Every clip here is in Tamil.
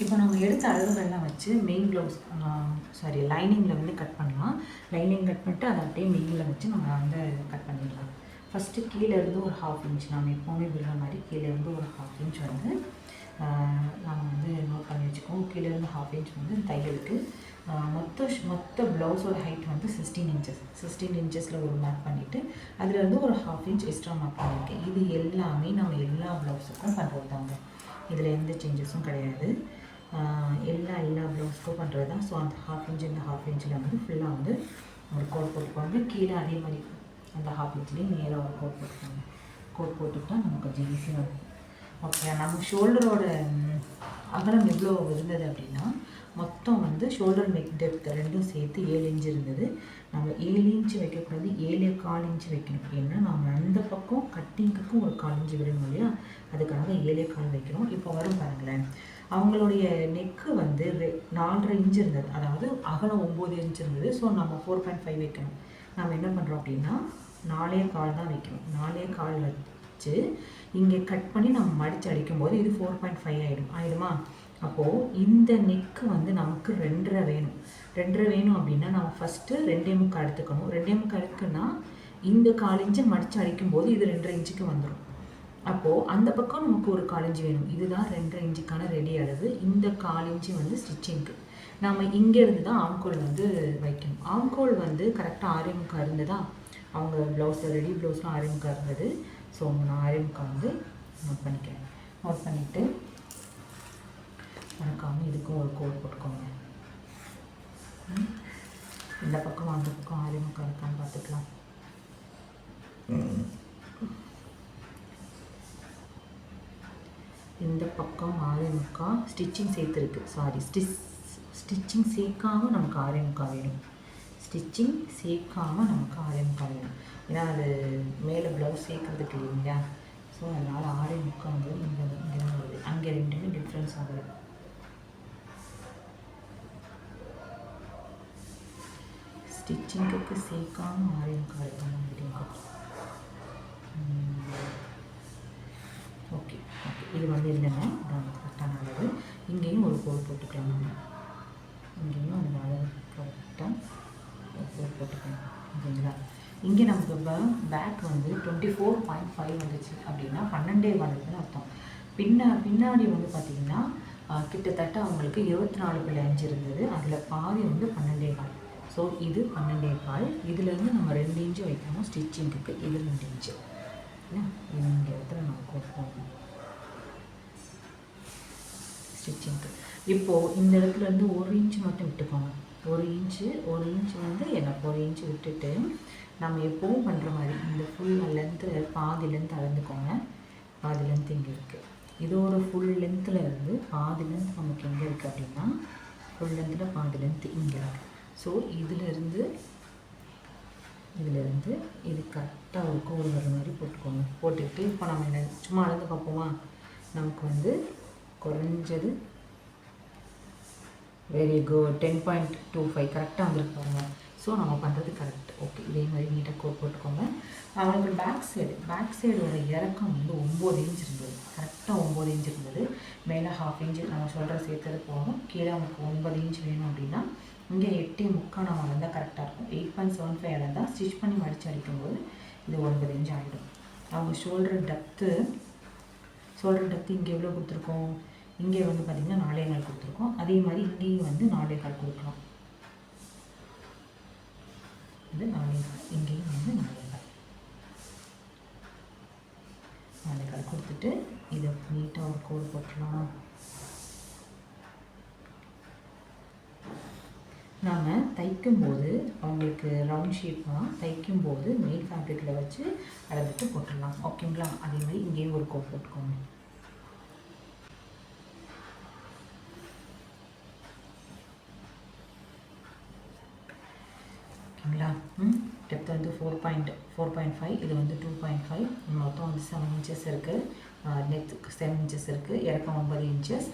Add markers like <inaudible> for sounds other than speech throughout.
இப்போ நம்ம எடுத்த அளவுகள்லாம் வச்சு மெயின் ப்ளவுஸ் சாரி லைனிங்கில் வந்து கட் பண்ணலாம். லைனிங் கட் பண்ணிட்டு அதை அப்படியே மெயினில் வச்சு நம்ம வந்து கட் பண்ணிடலாம். ஃபஸ்ட்டு கீழேருந்து ஒரு ஹாஃப் இன்ச் நம்ம எப்போவுமே விடுற மாதிரி கீழே இருந்து ஒரு ஹாஃப் இன்ச் வந்து ஆஹ், நம்ம வந்து நோட் பண்ணி வச்சுக்கோம் கீழேருந்து ஹாஃப் இன்ச் வந்து தையலுக்கு. மொத்த மொத்த ப்ளவுஸோட ஹைட் வந்து சிக்ஸ்டீன் இன்ச்சஸ் சிக்ஸ்டீன் இன்ச்சஸில் ஒரு மார்க் பண்ணிவிட்டு அதில் ஒரு ஹாஃப் இன்ச் எக்ஸ்ட்ரா மார்க் பண்ணியிருக்கேன் இது எல்லாமே நம்ம எல்லா ப்ளவுஸுக்கும் பண்ணுறது தாங்க இதில் எந்த சேஞ்சஸும் கிடையாது. எல்லா எல்லா ப்ளவுஸ்க்கும் பண்ணுறது தான் ஸோ அந்த ஹாஃப் இன்ச் இந்த ஹாஃப் இன்ச்சில் வந்து ஃபுல்லாக வந்து ஒரு கோட் போட்டுக்கோங்க கீழே அதே மாதிரி அந்த ஹாஃப் இன்ச்லேயும் நேராக ஒரு கோட் போட்டுக்கோங்க கோட் போட்டுக்கிட்டா நமக்கு கொஞ்சம் ஈஸியாக இருக்கும் ஓகே நம்ம ஷோல்டரோட அகலம் எவ்வளோ இருந்தது அப்படின்னா மொத்தம் வந்து ஷோல்டர் நெக் டெப்த் ரெண்டும் சேர்த்து ஏழு இன்ச் இருந்தது. நம்ம ஏழு இன்ச்சு வைக்கக்கூடாது ஏழு கால் இன்ச்சு வைக்கணும். ஏன்னா நம்ம அந்த பக்கம் கட்டிங்குக்கும் ஒரு கால் இன்ச்சு விடணும் இல்லையா? அதுக்காக ஏழே கால் வைக்கிறோம். இப்போ வரும் பாருங்களேன். அவங்களுடைய நெக்கு வந்து ரெ- நாலரை இன்ச் இருந்தது. அதாவது அகலம் ஒம்பது இன்ச் இருந்தது. ஸோ நம்ம ஃபோர் பாயிண்ட் ஃபைவ் வைக்கணும். நம்ம என்ன பண்ணுறோம் அப்படின்னா நாலே கால் தான் வைக்கணும். நாலே கால் வச்சு இங்கே கட் பண்ணி நம்ம மடித்து அடிக்கும்போது இது ஃபோர் பாயிண்ட் ஃபைவ் ஆகிடும் ஆயிடுமா? அப்போது இந்த நெக்கு வந்து நமக்கு ரெண்டரை வேணும். ரெண்டரை வேணும் அப்படின்னா நம்ம ஃபஸ்ட்டு ரெண்டே முக்கால் எடுத்துக்கணும். ரெண்டே முக்கால் எடுக்குன்னா இந்த கால் இன்ச்சை மடித்து அடிக்கும்போது இது ரெண்டரை இன்ச்சுக்கு வந்துடும் அப்போது அந்த பக்கம் நமக்கு ஒரு காலிஞ்சி வேணும். இதுதான் ரெண்டரை இன்ச்சுக்கான ரெடி அளவு. இந்த காலிஞ்சி வந்து ஸ்டிச்சிங்க்கு நம்ம இங்கேருந்து தான் ஆம்கோல் வந்து வைக்கணும். ஆம்கோல் வந்து கரெக்டாக ஆரே இருந்ததா அவங்க ப்ளவுஸில் ரெடி ப்ளவுஸ்லாம் ஆரே இருந்தது ஸோ நான் ஆரே வந்து நோட் பண்ணிக்கிறேன். நோட் பண்ணிவிட்டு மறக்காமல் இதுக்கும் ஒரு கோட் போட்டுக்கோங்க. இந்த பக்கம் அந்த பக்கம் ஆரே இருக்கான்னு பார்த்துக்கலாம். இந்த பக்கம் ஆரியமுக்கா ஸ்டிச்சிங் சேர்த்துருக்கு. சாரி ஸ்டிச் ஸ்டிச்சிங் சேர்க்காமல் நமக்கு ஆறே முக்கால் வேணும். ஸ்டிச்சிங் சேர்க்காம நமக்கு ஆறே முக்கால் வேணும். ஏன்னா அது மேலே ப்ளவுஸ் சேர்க்கறதுக்கு இல்லைங்களா? ஸோ அதனால் ஆறே வந்து இங்கே இங்கே தான் வருது. அங்கே ரெண்டுமே டிஃப்ரென்ஸ் ஆகுது. ஸ்டிச்சிங்குக்கு சேர்க்காம ஆறே முக்கால் இருக்கணும் அப்படிங்க ஓகே ஓகே இது வந்து இல்லைங்க இதான் கரெக்டான அளவு. இங்கேயும் ஒரு கோல் போட்டுக்கலாம் நம்ம. இங்கேயும் அந்த அளவு கரெக்டாக ஒரு கோல் போட்டுக்கலாம். ஓகேங்களா இங்கே நமக்கு இப்போ பேக் வந்து டுவெண்ட்டி ஃபோர் பாயிண்ட் ஃபைவ் வந்துச்சு அப்படின்னா பன்னெண்டே வந்துச்சுன்னு அர்த்தம். பின்னா பின்னாடி வந்து பார்த்திங்கன்னா கிட்டத்தட்ட அவங்களுக்கு இருபத்தி நாலு புள்ளி அஞ்சு இருந்தது. அதில் பாதி வந்து பன்னெண்டே கால். ஸோ இது பன்னெண்டே கால். இதுலேருந்து நம்ம ரெண்டு இன்ச்சு வைக்காமல் ஸ்டிச்சிங்குக்கு இது ரெண்டு இன்ச்சு. இந்த இடத்துல நம்ம கொடுப்போம் ஸ்டிச்சிங்க்கு இப்போது இந்த இடத்துல இருந்து ஒரு இன்ச் மட்டும் விட்டுக்கோங்க ஒரு இன்ச்சு ஒரு இன்ச்சு வந்து எனக்கு ஒரு இன்ச்சு விட்டுட்டு நம்ம எப்போவும் பண்ணுற மாதிரி இந்த ஃபுல் லென்த்து பாதி லென்த் அளந்துக்கோங்க பாதி லென்த் இங்கே இருக்குது இது ஒரு ஃபுல் லென்த்தில் இருந்து பாதி லென்த் நமக்கு எங்கே இருக்குது அப்படின்னா ஃபுல் லென்த்தில் பாதி லென்த் இங்கே இருக்குது ஸோ இதிலிருந்து இதிலிருந்து இது கரெக்டாக ஒரு கோடு வர மாதிரி போட்டுக்கோங்க. போட்டுக்கிட்டு இப்போ நம்ம என்ன சும்மா அளந்து பார்ப்போமா? நமக்கு வந்து குறைஞ்சது very good ten point two five கரெக்டாக வந்துருக்கு பாருங்க. ஸோ நம்ம பண்ணுறது கரெக்ட் ஓகே இதே மாதிரி நீட்டாக கோட் போட்டுக்கோங்க. அவனுக்கு பேக் சைடு பேக் சைடோட இறக்கம் வந்து ஒம்பது இன்ச் இருந்தது. கரெக்டாக ஒம்பது இன்ச் இருந்தது. மேலே ஹாஃப் இன்ச் நம்ம சொல்கிற சேர்த்தது போகணும் கீழே அவனுக்கு ஒன்பது இன்ச் வேணும் அப்படின்னா இங்கே எட்டே முக்கால் நம்ம வந்தால் கரெக்டாக இருக்கும். எயிட் பாயிண்ட் செவன் ஃபைவ் அளந்தால் ஸ்டிச் பண்ணி மடித்து அடிக்கும்போது இது ஒன்பது இன்ச் ஆகிடும் அவங்க ஷோல்டர் டெப்த்து ஷோல்டர் டெப்த்து இங்கே எவ்வளோ கொடுத்துருக்கோம்? இங்கே வந்து பார்த்திங்கன்னா நாலே கால் கொடுத்துருக்கோம். அதே மாதிரி இங்கேயும் வந்து நாலே கால் கொடுக்கலாம். இது நாலே கால். இங்கேயும் வந்து நாலே கால். நாலே கால் கொடுத்துட்டு இதை நீட்டாக ஒரு கோடு போட்டுடலாம். நாம் தைக்கும்போது அவங்களுக்கு ரவுண்ட் ஷேப்பாக தைக்கும்போது மெயின் ஃபேப்ரிக்கில் வச்சு அளந்துட்டு போட்டுடலாம். ஓகேங்களா அதே மாதிரி இங்கேயும் ஒரு கோட் போட்டுக்கோங்க. ஓகேங்களா ம்? டெப்த் வந்து four point four point five இது வந்து டூ பாயிண்ட் ஃபைவ் மொத்தம் வந்து செவன் இன்ச்சஸ் இருக்குது நெத்துக்கு செவன் இன்ச்சஸ் இருக்குது இறக்கம் ஒன்பது இன்ச்சஸ்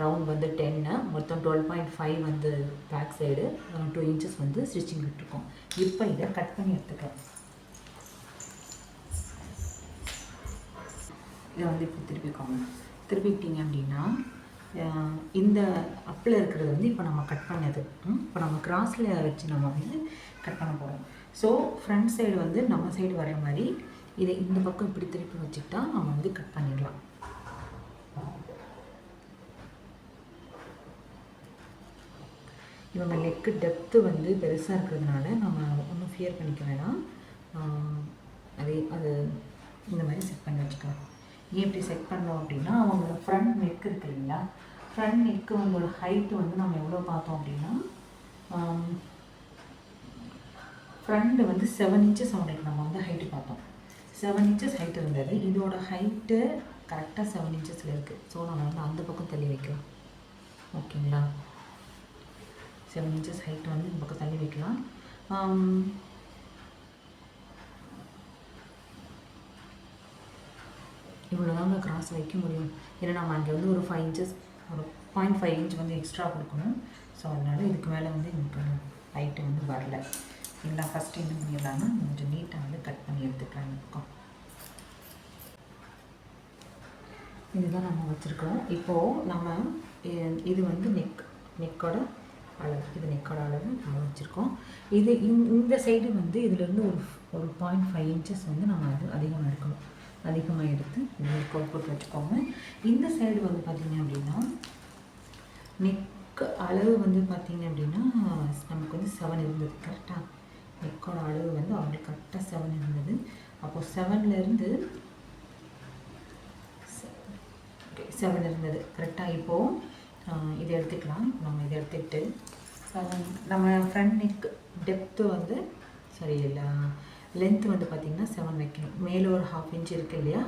ரவுண்ட் வந்து டென்னு மொத்தம் டுவெல் பாயிண்ட் ஃபைவ் வந்து பேக் சைடு டூ இன்ச்சஸ் வந்து ஸ்டிச்சிங் விட்டுருக்கோம். இப்போ இதை கட் பண்ணி எடுத்துக்கலாம். இதை வந்து இப்போ திருப்பிக்கோங்க திருப்பிக்கிட்டீங்க அப்படின்னா இந்த அப்பில் இருக்கிறது வந்து இப்போ நம்ம கட் பண்ணது. இப்போ நம்ம கிராஸில் வச்சு நம்ம வந்து கட் பண்ண போகிறோம் ஸோ ஃப்ரண்ட் சைடு வந்து நம்ம சைடு வர மாதிரி இதை இந்த பக்கம் இப்படி திருப்பி வச்சுக்கிட்டா நம்ம வந்து கட் பண்ணிடலாம். இவங்க நெக்கு டெப்த்து வந்து பெருசாக இருக்கிறதுனால நம்ம ஒன்றும் ஃபியர் பண்ணிக்க வேணாம். அதே அது இந்த மாதிரி செட் பண்ணி வச்சுக்கலாம். ஏன் இப்படி செட் பண்ணோம் அப்படின்னா அவங்களோட ஃப்ரண்ட் நெக் இருக்கு இல்லைங்களா? ஃப்ரண்ட் நெக்கு அவங்களோட ஹைட்டு வந்து நம்ம எவ்வளோ பார்த்தோம் அப்படின்னா ஃப்ரண்ட்டு வந்து செவன் இன்ச்சஸ் அவங்களுக்கு நம்ம வந்து ஹைட்டு பார்த்தோம். செவன் இன்ச்சஸ் ஹைட் இருந்தது. இதோட ஹைட்டு கரெக்டாக செவன் இன்ச்சஸில் இருக்குது ஸோ நம்ம வந்து அந்த பக்கம் தள்ளி வைக்கலாம். ஓகேங்களா? செவன் இன்ச்சஸ் ஹைட் வந்து இந்த பக்கம் தள்ளி வைக்கலாம். இவ்வளோதாங்க கிராஸ் வைக்க முடியும். ஏன்னா நம்ம அங்கே வந்து ஒரு ஃபைவ் இன்ச்சஸ் ஒரு பாயிண்ட் ஃபைவ் இன்ச் வந்து எக்ஸ்ட்ரா கொடுக்கணும். ஸோ அதனால் இதுக்கு மேலே வந்து எனக்கு ஹைட்டு வந்து வரல. இல்லை ஃபஸ்ட்டு என்ன பண்ணிடலாம்னா கொஞ்சம் நீட்டாக வந்து கட் பண்ணி எடுத்துக்கலாம் இந்த பக்கம். இதுதான் நம்ம வச்சுருக்கோம் இப்போது நம்ம இது வந்து நெக் நெக்கோட அளவு இது நெக்கோட அளவு நம்ம வச்சுருக்கோம். இது இந்த- இந்த சைடு வந்து இதுலேருந்து ஒரு ஒரு பாயிண்ட் ஃபைவ் இன்ச்சஸ் வந்து நம்ம அது அதிகமாக எடுக்கணும். அதிகமாக எடுத்து இது போட்டு வச்சுக்கோங்க. இந்த சைடு வந்து பார்த்திங்க அப்படின்னா நெக் அளவு வந்து பார்த்திங்க அப்படின்னா நமக்கு வந்து செவன் இருந்தது. கரெக்டாக நெக்கோட அளவு வந்து அவங்களுக்கு கரெக்டாக செவன் இருந்தது. அப்போது செவன்லேருந்து செவன் இருந்தது. கரெக்டாக இப்போது இதை எடுத்துக்கலாம். நம்ம இதை எடுத்துக்கிட்டு நம்ம ஃப்ரண்ட் நெக் டெப்த்து வந்து சரி இல்லை லென்த்து வந்து பார்த்திங்கன்னா செவன் வைக்கணும். மேலே ஒரு ஹாஃப் இன்ச் இருக்குது இல்லையா?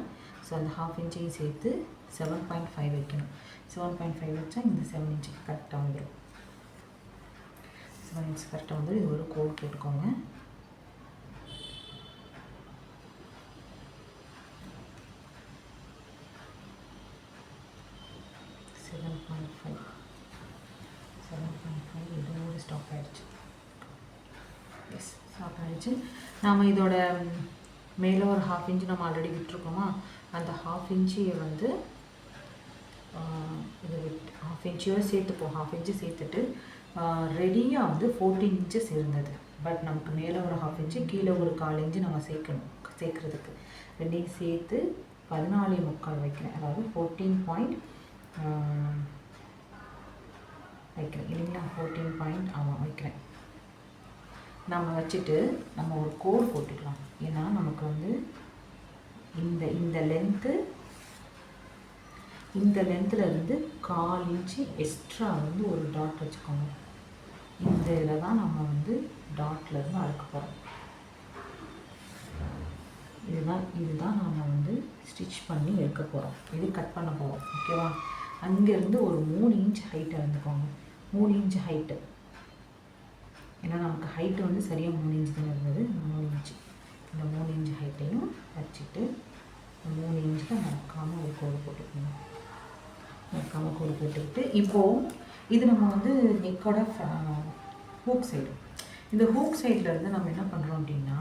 ஸோ அந்த ஹாஃப் இன்ச்சையும் சேர்த்து செவன் பாயிண்ட் ஃபைவ் வைக்கணும். செவன் பாயிண்ட் ஃபைவ் வச்சா இந்த செவன் இன்ச்சுக்கு கரெக்டாக வந்துடும் செவன் இன்ச் கரெக்டாக வந்து இது ஒரு கோட் போட்டுக்கோங்க seven point five seven point five இதோட ஸ்டாப் ஆகிடுச்சு எஸ் ஸ்டாப் ஆகிடுச்சு நாம் இதோட மேலே ஒரு ஹாஃப் இன்ச்சு நம்ம ஆல்ரெடி விட்டுருக்கோமா? அந்த ஹாஃப் இன்ச்சியை வந்து இதை விட் ஹாஃப் இன்ச்சியோட சேர்த்துப்போம் ஹாஃப் இன்ச்சு சேர்த்துட்டு ரெடியாக வந்து ஃபோர்டீன் இன்ச்சஸ் இருந்தது. பட் நமக்கு மேலே ஒரு ஹாஃப் இன்ச்சு கீழே ஒரு கால் இன்ச்சு நம்ம சேர்க்கணும் சேர்க்குறதுக்கு. ரெண்டையும் சேர்த்து பதினாலே முக்கால் வைக்கிறேன். அதாவது ஃபோர்டீன் பாயிண்ட் வைக்கிறேன். இல்லைங்களா? ஃபோர்டீன் பாயிண்ட் ஆமாம் வைக்கிறேன். நம்ம வச்சுட்டு நம்ம ஒரு கோடு போட்டுக்கலாம். ஏன்னா நமக்கு வந்து இந்த இந்த லென்த்து இந்த லென்த்தில் இருந்து கால் இன்ச்சு எக்ஸ்ட்ரா வந்து ஒரு டாட் வச்சுக்கோங்க. இந்த இதில் தான் நம்ம வந்து டாட்டில் இருந்து அறுக்க போகிறோம் இதுதான் இதுதான் நம்ம வந்து ஸ்டிச் பண்ணி எடுக்க போகிறோம் இது கட் பண்ண போகிறோம் ஓகேவா அங்கேருந்து ஒரு மூணு இன்ச் ஹைட்டை இருந்துக்கோங்க மூணு இன்ச் ஹைட்டு ஏன்னா நமக்கு ஹைட்டு வந்து சரியாக மூணு இன்ச் தான் இருந்தது. மூணு இன்ச்சு இந்த மூணு இன்ச் ஹைட்டையும் வச்சுட்டு மூணு இன்ச்சில் மறக்காமல் ஒரு கோடு போட்டுக்கணும் மறக்காமல் கோடு போட்டுக்கிட்டு இப்போது இது நம்ம வந்து நெக்கோட ஹூக் சைடு இந்த ஹூக் சைடில் இருந்து நம்ம என்ன பண்ணுறோம் அப்படின்னா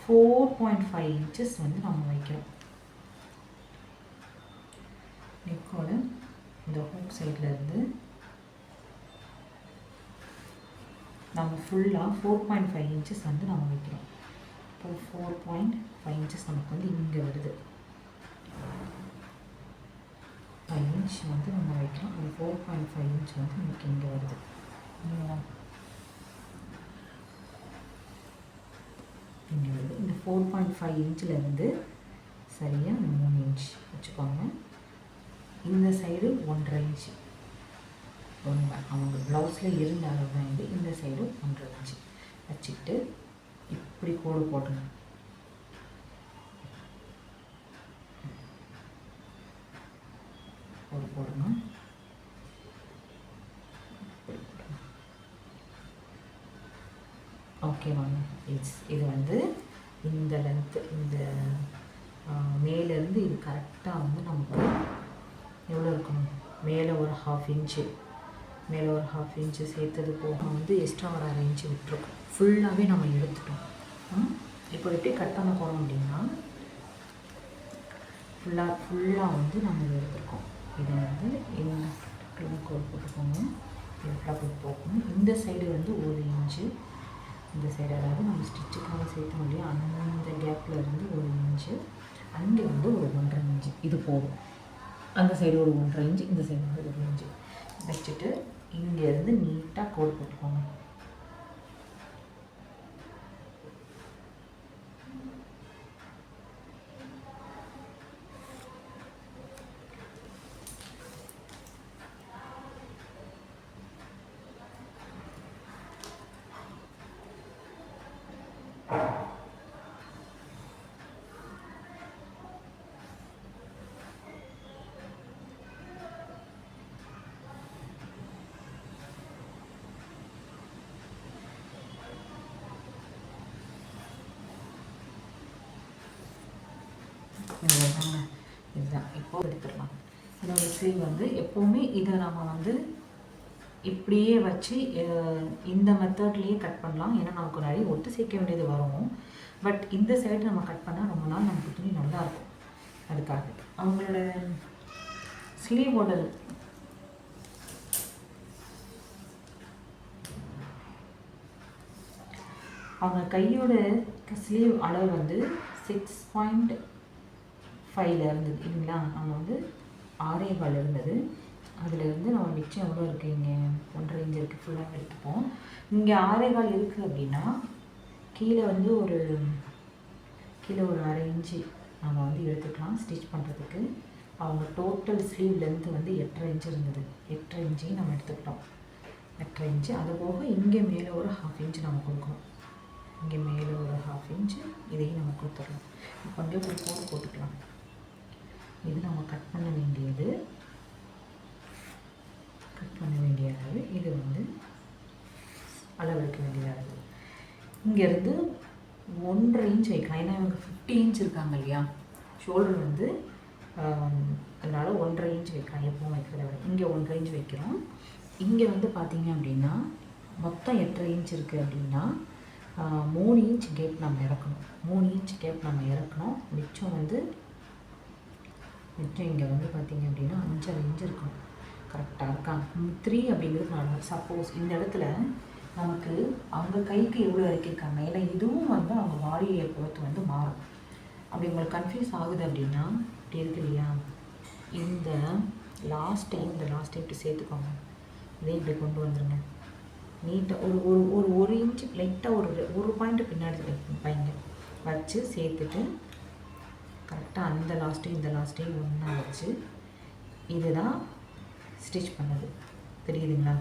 ஃபோர் பாயிண்ட் ஃபைவ் இன்ச்சஸ் வந்து நம்ம வைக்கிறோம் நெக்கோட இந்த ஹூக் சைட்லேருந்து நம்ம ஃபுல்லாக ஃபோர் பாயிண்ட் ஃபைவ் இன்ச்சஸ் வந்து நம்ம வைக்கிறோம். இப்போ ஃபோர் பாயிண்ட் ஃபைவ் இன்ச்சஸ் நமக்கு வந்து இங்கே வருது. ஃபைவ் இன்ச் வந்து நம்ம வைக்கிறோம். அந்த ஃபோர் பாயிண்ட் ஃபைவ் இன்ச் வந்து நமக்கு இங்கே வருது. இல்லைங்களா? இங்கே வருது. இந்த ஃபோர் பாயிண்ட் ஃபைவ் இன்ச்சிலேருந்து சரியாக மூணு இன்ச் வச்சுக்கோங்க. இந்த சைடு ஒன்றரை இன்ச்சு ஒன்று அவங்க ப்ளவுஸில் இருந்த அளவு தான் இது இந்த சைடு ஒன்றரை இன்ச்சு வச்சுக்கிட்டு இப்படி கோடு போட்டணும் கோடு போடணும். ஓகே வாங்க இட்ஸ் இது வந்து இந்த லென்த்து இந்த மேலேருந்து இது கரெக்டாக வந்து நமக்கு எவ்வளோ இருக்கணும் மேலே ஒரு ஹாஃப் இன்ச்சு மேலே ஒரு ஹாஃப் இன்ச்சு சேர்த்தது போக வந்து எக்ஸ்ட்ரா ஒரு அரை இன்ச்சு விட்டுருக்கோம். ஃபுல்லாகவே நம்ம எடுத்துட்டோம். இப்போ எப்படி கட் பண்ண போகிறோம் அப்படின்னா ஃபுல்லாக ஃபுல்லாக வந்து நம்ம இதை எடுத்துருக்கோம். இதை வந்து இந்த கோல் போட்டுக்கோங்க. இது போட்டு போகணும். இந்த சைடு வந்து ஒரு இன்ச்சு இந்த சைடு அதாவது நம்ம ஸ்டிச்சுக்காக சேர்த்த முடியும் அந்த கேப்பில் இருந்து ஒரு இன்ச்சு அங்கே வந்து ஒரு ஒன்றரை இன்ச்சு இது போதும். அந்த சைடு ஒரு ஒன்றரை இன்ச்சு இந்த சைடு வந்து ஒரு இன்ச்சு வச்சுட்டு இங்கேருந்து நீட்டாக கோல் போட்டுக்கோங்க. இதுதான். இப்போ எடுத்துடலாம். இதோட ஸ்லீவ் வந்து எப்போவுமே இதை நம்ம வந்து இப்படியே வச்சு இந்த மெத்தட்லேயே கட் பண்ணலாம். ஏன்னா நமக்கு நிறைய ஒட்டு சேர்க்க வேண்டியது வரும். பட் இந்த சைடு நம்ம கட் பண்ணால் ரொம்ப நாள் நமக்கு துணி நல்லா இருக்கும். அதுக்காக. அவங்களோட ஸ்லீவோட அவங்க கையோட ஸ்லீவ் அளவு வந்து சிக்ஸ் பாயிண்ட் ஃபைவ்ல இருந்தது. இல்லைங்களா? நம்ம வந்து ஆறே கால் இருந்தது. அதுலேருந்து நம்ம மிச்சம் எவ்வளோ இருக்குது இங்கே ஒன்றரை இஞ்சு இருக்குது ஃபுல்லாக எடுத்துப்போம். இங்கே ஆறே கால் இருக்குது அப்படின்னா கீழே வந்து ஒரு கீழே ஒரு அரை இன்ச்சு நம்ம வந்து எடுத்துக்கலாம் ஸ்டிச் பண்ணுறதுக்கு அவங்க டோட்டல் ஸ்லீவ் லென்த்து வந்து எட்டரை இன்ச்சு இருந்தது. எட்டரை இன்ச்சையும் நம்ம எடுத்துக்கிட்டோம். எட்டரை இன்ச்சு அது போக இங்கே மேலே ஒரு ஹாஃப் இன்ச்சு நம்ம கொடுக்கணும். இங்கே மேலே ஒரு ஹாஃப் இன்ச்சு இதையும் நம்ம கொடுத்துடலாம் இப்போ வந்து ஒரு கோடு போட்டுக்கலாம். இது நம்ம கட் பண்ண வேண்டியது. கட் பண்ண வேண்டிய அளவு. இது வந்து அளவெடுக்க வேண்டிய அளவு. இங்கேருந்து ஒன்றரை இன்ச் வைக்கலாம். ஏன்னா இவங்க ஃபிஃப்டி இன்ச் இருக்காங்க இல்லையா? ஷோல்டர் வந்து அதனால் ஒன்றரை இன்ச் வைக்கலாம். எப்பவும் வைக்கிறத விட. இங்கே ஒன்றரை இன்ச் வைக்கிறோம். இங்கே வந்து பார்த்தீங்க அப்படின்னா மொத்தம் எட்டரை இன்ச் இருக்குது அப்படின்னா மூணு இன்ச் கேப் நம்ம இறக்கணும். மூணு இன்ச் கேப் நம்ம இறக்கணும். மிச்சம் வந்து மிச்சம் இங்கே வந்து பார்த்தீங்க அப்படின்னா அஞ்சரை இன்ச் இருக்கும். கரெக்டாக இருக்கா? த்ரீ அப்படிங்கிறதுனால சப்போஸ் இந்த இடத்துல நமக்கு அவங்க கைக்கு எவ்வளோ இறக்கியிருக்காங்க ஏன்னா இதுவும் வந்து அவங்க பாடியை பொறுத்து வந்து மாறும். அப்படி உங்களுக்கு கன்ஃபியூஸ் ஆகுது அப்படின்னா இப்படி இருக்கு இல்லையா இந்த லாஸ்ட் டைம் இந்த லாஸ்ட் டைம் இப்படி சேர்த்துக்கோங்க. இதே இப்படி கொண்டு வந்துருங்க. நீட்டாக ஒரு ஒரு ஒரு ஒரு இன்ச்சு லைட்டாக ஒரு ஒரு பாயிண்ட் பின்னாடி வைங்க வச்சு சேர்த்துட்டு கரெக்டாக அந்த லாஸ்ட்டையும் இந்த லாஸ்ட்டையும் ஒன்றா வச்சு இதுதான் ஸ்டிச் பண்ணது. தெரியுதுங்களா?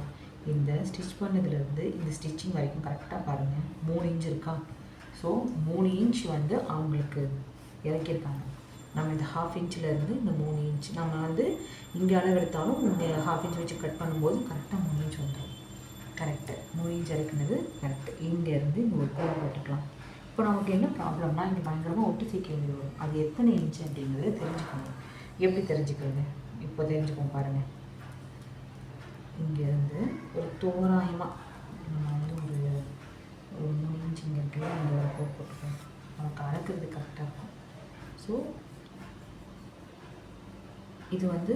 இந்த ஸ்டிச் பண்ணதுலேருந்து இந்த ஸ்டிச்சிங் வரைக்கும் கரெக்டாக பாருங்கள் மூணு இன்ச் இருக்கா? ஸோ மூணு இன்ச் வந்து அவங்களுக்கு இறக்கியிருக்காங்க. நம்ம இந்த ஹாஃப் இன்ச்சில் இருந்து இந்த மூணு இன்ச் நம்ம வந்து இங்கே அளவெடுத்தாலும் இந்த ஹாஃப் இன்ச் வச்சு கட் பண்ணும்போது கரெக்டாக மூணு இன்ச் வந்துடும் கரெக்டு மூணு இன்ச் இறக்குனது கரெக்டு இங்கேருந்து இங்கே ஒரு கோடு போட்டுக்கலாம். இப்போ நமக்கு என்ன ப்ராப்ளம்னா இங்கே பயங்கரமாக ஒட்டு சீக்கிரம் வரும். அது எத்தனை இன்ச்சு அப்படிங்கிறத தெரிஞ்சுக்கணும். எப்படி தெரிஞ்சுக்கிறது? இப்போ தெரிஞ்சுக்கோங்க பாருங்கள் இங்கேருந்து ஒரு தோராயமாக நம்ம வந்து ஒரு ஒரு மூணு இன்ச்சு இங்கே இருக்குல்ல அந்த ஒரு கோட் போட்டுக்கோங்க. நமக்கு அளக்கிறது கரெக்டாக இருக்கும். ஸோ இது வந்து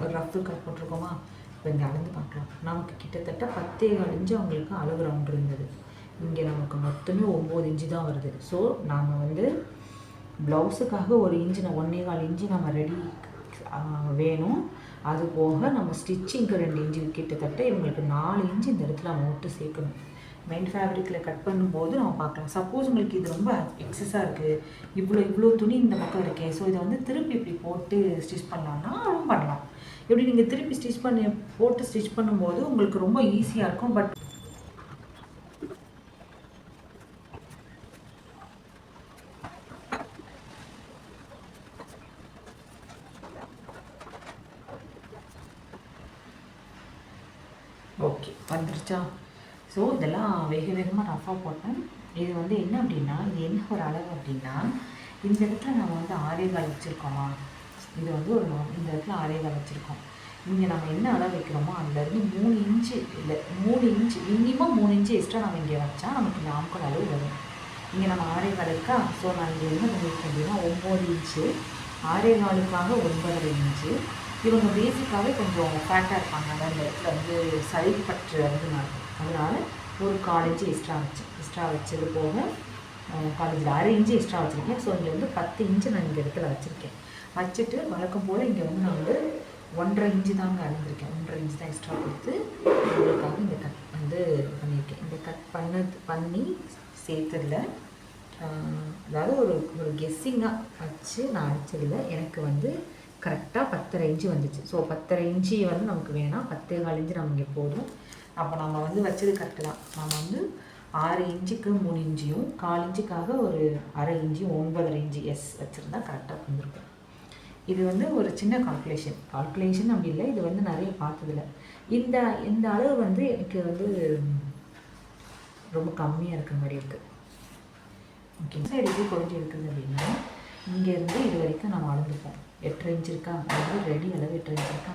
ஒரு ரஃப் கட் போட்டிருக்கோமா? இப்போ இங்கே அளந்து பார்க்கலாம். நமக்கு கிட்டத்தட்ட பத்தே அழிஞ்சு அவங்களுக்கு அளவு ரவுண்ட் இருந்தது. இங்கே நமக்கு மொத்தமே ஒம்பது இன்ச்சு தான் வருது. ஸோ நாம் வந்து ப்ளவுஸுக்காக ஒரு இன்ச்சு நான் ஒன்றே கால் இன்ச்சு நம்ம ரெடி வேணும். அது போக நம்ம ஸ்டிச்சிங்க்கு ரெண்டு இன்ச்சு கிட்டத்தட்ட இவங்களுக்கு நாலு இன்ச்சு இந்த இடத்துல நம்ம விட்டு சேர்க்கணும். மெயின் ஃபேப்ரிக்கில் கட் பண்ணும்போது நம்ம பார்க்கலாம். சப்போஸ் உங்களுக்கு இது ரொம்ப எக்ஸஸாக இருக்குது இவ்வளோ இவ்வளோ துணி இந்த பக்கம் இருக்கே. ஸோ இதை வந்து திருப்பி இப்படி போட்டு ஸ்டிச் பண்ணலாம்னா அதுவும் பண்ணலாம். இப்படி நீங்கள் திருப்பி ஸ்டிச் பண்ணி போட்டு ஸ்டிச் பண்ணும்போது உங்களுக்கு ரொம்ப ஈஸியாக இருக்கும். பட் ஓகே வந்துருச்சா ஸோ இதெல்லாம் வேக வேகமாக ரஃபாக போட்டேன். இது வந்து என்ன அப்படின்னா இது என்ன ஒரு அளவு அப்படின்னா இந்த இடத்துல நம்ம வந்து ஆரேகால் வச்சுருக்கோமா? இது வந்து ஒரு இந்த இடத்துல ஆரேகால் வச்சுருக்கோம். இங்கே நம்ம என்ன அளவு வைக்கிறோமோ அதுலேருந்து மூணு இன்ச்சு இல்லை மூணு இன்ச்சு மினிமம் மூணு இன்ச்சு எக்ஸ்ட்ரா நம்ம இங்கே வச்சா நமக்கு இந்த ஆம்கோல் அளவு வரும். இங்கே நம்ம ஆரேகால் இருக்கா? ஸோ நான் இங்கே என்ன பண்ணியிருக்கேன் அப்படின்னா ஒம்பது இன்ச்சு ஆரேகாலுக்காக ஒன்பதரை இன்ச்சு இவங்க பேசிக்காகவே கொஞ்சம் ஃபேட்டாக இருப்பாங்க. அதான் இந்த இடத்துல வந்து சளி பற்று வந்து அதனால் ஒரு கால் இன்ச்சு எக்ஸ்ட்ரா வச்சு எக்ஸ்ட்ரா வச்சது போக காலேஜில் அரை இன்ச்சு எக்ஸ்ட்ரா வச்சுருக்கேன். ஸோ இங்கே வந்து பத்து இன்ச்சு நான் இந்த இடத்துல வச்சுருக்கேன். வச்சுட்டு வழக்கம் போல் இங்கே வந்து நான் வந்து ஒன்றரை இன்ச்சு தாங்க அளந்திருக்கேன் ஒன்றரை இன்ச்சு தான் எக்ஸ்ட்ரா கொடுத்து உங்களுக்காக இந்த கட் வந்து பண்ணியிருக்கேன். இந்த கட் பண்ணது பண்ணி சேர்த்ததில் அதாவது ஒரு ஒரு கெஸ்ஸிங்காக வச்சு நான் அடித்ததில் எனக்கு வந்து கரெக்டாக பத்தரை இன்ச்சு வந்துச்சு. ஸோ பத்தரை இன்ச்சு வந்து நமக்கு வேணாம் பத்தே கால் இன்ச்சு நமக்கு போதும். அப்போ நம்ம வந்து வச்சது கரெக்டு தான். நம்ம வந்து ஆறு இன்ச்சுக்கு மூணு இன்ச்சியும் கால் இன்ச்சுக்காக ஒரு அரை இன்ச்சியும் ஒன்பதரை இன்ச்சு எஸ் வச்சுருந்தா கரெக்டாக வந்திருக்கும் இது வந்து ஒரு சின்ன கால்குலேஷன் கால்குலேஷன் அப்படி இல்லை இது வந்து நிறைய பார்த்ததில்ல. இந்த இந்த அளவு வந்து எனக்கு வந்து ரொம்ப கம்மியாக இருக்கிற மாதிரி இருக்குது ஓகே சைடு எப்படி குறைஞ்சி இருக்குது அப்படின்னா இங்கேருந்து இது வரைக்கும் நம்ம அளந்துப்போம். எட்டு இன்ச் இருக்கா? அதாவது ரெடி அளவு எட்டு இன்ச் இருக்கா?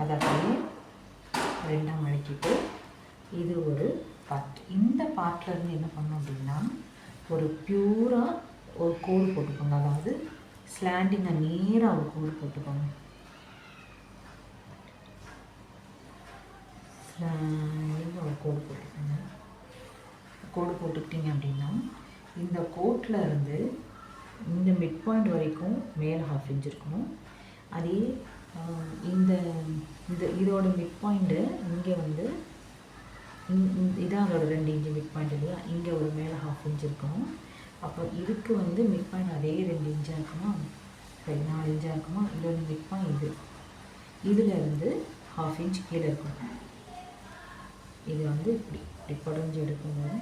அதை அப்படியே ரெண்டாம் மடக்கிட்டு இது ஒரு பார்ட் இந்த பார்ட்லேருந்து என்ன பண்ணோம் அப்படின்னா ஒரு பியூராக ஒரு கோடு போட்டுக்கோங்க. அதாவது ஸ்லாண்டிங்கை நேராக ஒரு கோடு போட்டுக்கோங்க. ஸ்லாண்டிங்காக ஒரு கோடு போட்டுக்கோங்க. கோடு போட்டுக்கிட்டீங்க அப்படின்னா இந்த கோட்டில் இருந்து இந்த மிட் பாயிண்ட் வரைக்கும் மேலே ஹாஃப் இன்ச் இருக்கணும். அதே இந்த இந்த இதோட மிட் பாயிண்ட்டு இங்கே வந்து இதான் அதோட ரெண்டு இன்ச்சு மிட் பாயிண்ட் இல்லையா? இங்கே ஒரு மேலே ஹாஃப் இன்ச் இருக்கணும். அப்போ இதுக்கு வந்து மிட் பாயிண்ட் அதே ரெண்டு இன்ச்சாக இருக்குமா? சரி நாலு இன்ச்சாக இருக்குமா? இதோட மிட் பாயிண்ட் இது. இதில் இருந்து ஹாஃப் இன்ச் கீழே இருக்கணும். இது வந்து இப்படி இப்படி குடஞ்சி எடுக்கும்போது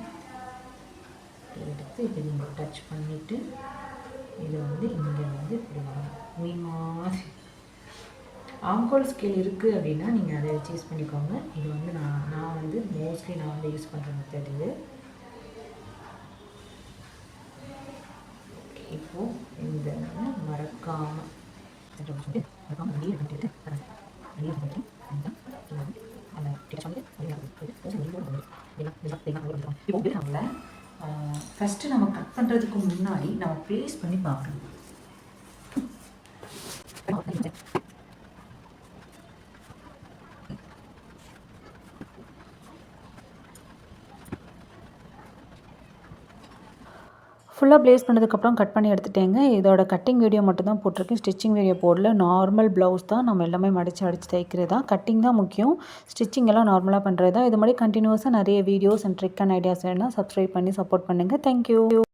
எடுத்து இப்போ நீங்கள் டச் பண்ணிவிட்டு இது வந்து இங்கே வந்து இப்படி வரும். மீன் மாதிரி. ஆம்கோல் ஸ்கேல் இருக்குது அப்படின்னா நீங்கள் அதை யூஸ் பண்ணிக்கோங்க. இது வந்து நான் நான் வந்து மோஸ்ட்லி நான் வந்து யூஸ் பண்ணுற மெத்தட் இது. இப்போது இந்த மறக்காமல் <laughs> இப்போ ஃபஸ்ட்டு நம்ம கட் பண்ணுறதுக்கு முன்னாடி நம்ம ப்ளேஸ் பண்ணி பார்க்கணும். ஃபுல்லாக ப்ளேஸ் பண்ணதுக்கப்புறம் கட் பண்ணி எடுத்துட்டேங்க. இதோட கட்டிங் வீடியோ மட்டும் தான் போட்டிருக்கேன். ஸ்டிச்சிங் வீடியோ போடல. நார்மல் ப்ளவுஸ் தான். நம்ம எல்லாமே மடித்து அடித்து தைக்கிறது தான். கட்டிங் தான் முக்கியம். ஸ்டிச்சிங் எல்லாம் நார்மலாக பண்ணுறது தான். இது மாதிரி கண்டினியூஸாக நிறைய videos and trick and ideas வேணால் சப்ஸ்கிரைப் பண்ணி சப்போர்ட் பண்ணுங்கள் தேங்க்யூ